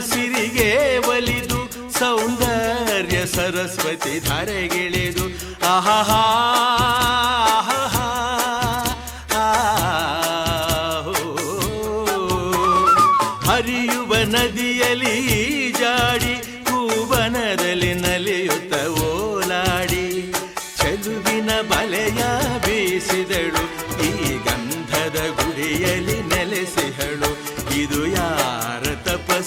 ಸಿರಿಗೆ ಒಲಿದು ಸೌಂದರ್ಯ ಸರಸ್ವತಿ ಧರೆಗಿಳಿದು. ಆಹಾ ಹರಿಯುವ ನದಿಯಲ್ಲಿ ಜಾಡಿ ಹೂವನದಲ್ಲಿ ನಲಿಯುತ್ತ ಓಲಾಡಿ. ಚೆಲುವಿನ ಬಲೆಯ ಬೀಸಿದಳು ಈ ಗಂಧದ ಗುಡಿಯಲ್ಲಿ.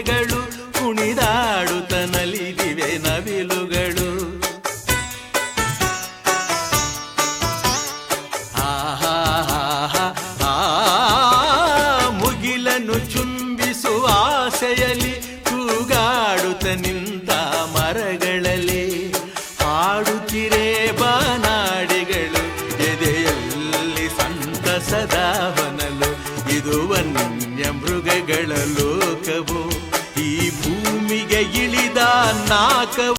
ಜಿಂಕೆಗಳು ಕುಣಿದಾಡುತ್ತ ನಲಿದಿವೆ ನವಿಲುಗಳು ಮುಗಿಲನ್ನು ಚುಂಬಿಸುವ ಆಸೆಯಲ್ಲಿ ತೂಗಾಡುತ್ತ ನಿಂತ ಮರಗಳಲ್ಲಿ ಹಾಡುತ್ತಿರೆ ಬಾನಾಡಿಗಳು ಎದೆಯಲ್ಲಿ ಸಂತಸದ ಬನಲು ಇದು ವನ್ಯ ಮೃಗಗಳ ಲೋಕವು. எளிதான் நாக்க